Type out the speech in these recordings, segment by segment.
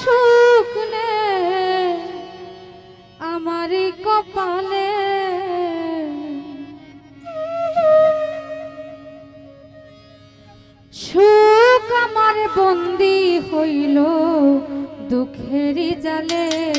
শুকনে নে আমার কপালে। সুখ আমার বন্দি হইল দুঃখের জালে।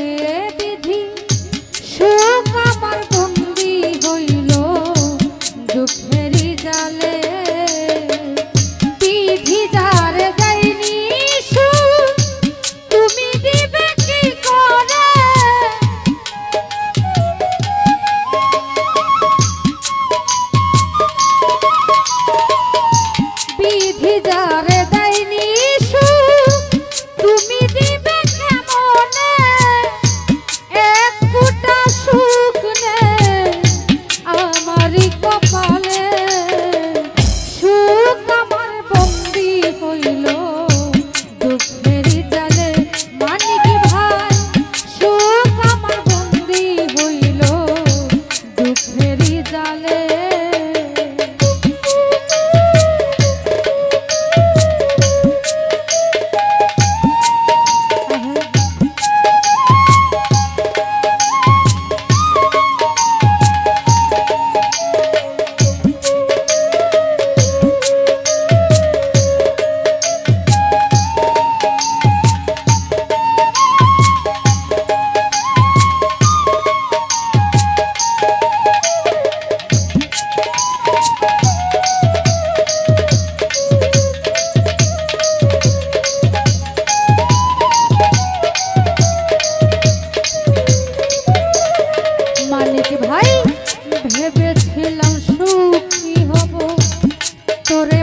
মালিক ভাই ভেবেছিলাম সুখী হব। তোরে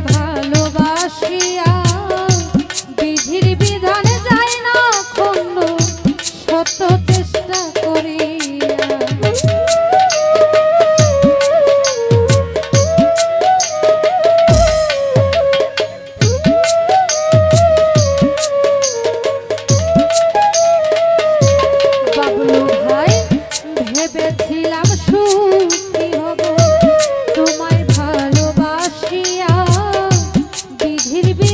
zehir bir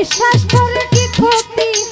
বিশ্বাস করে কি ক্ষতি?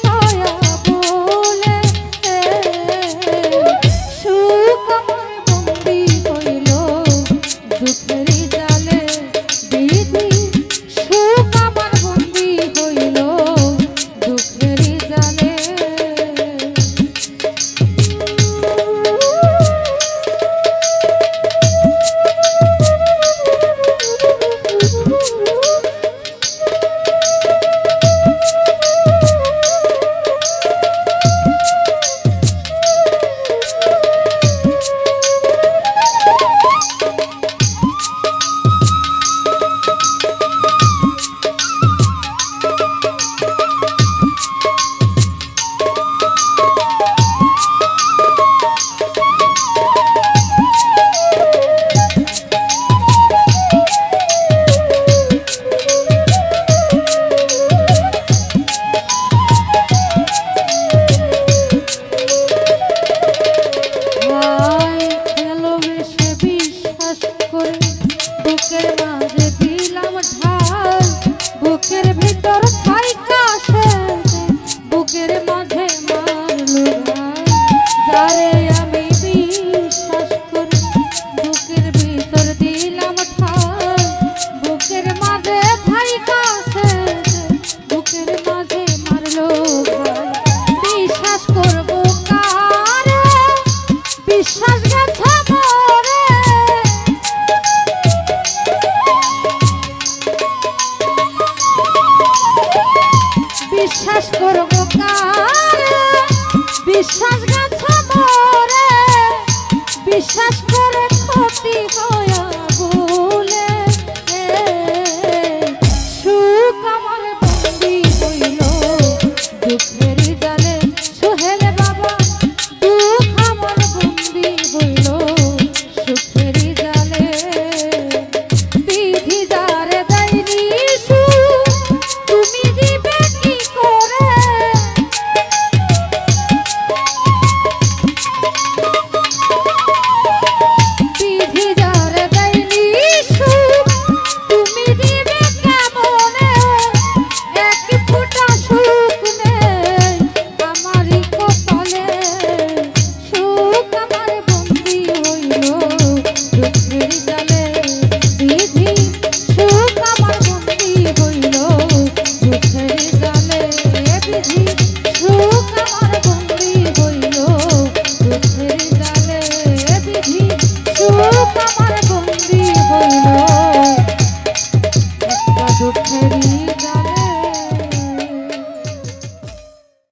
বিশ্বাস করে ক্ষতি হয়।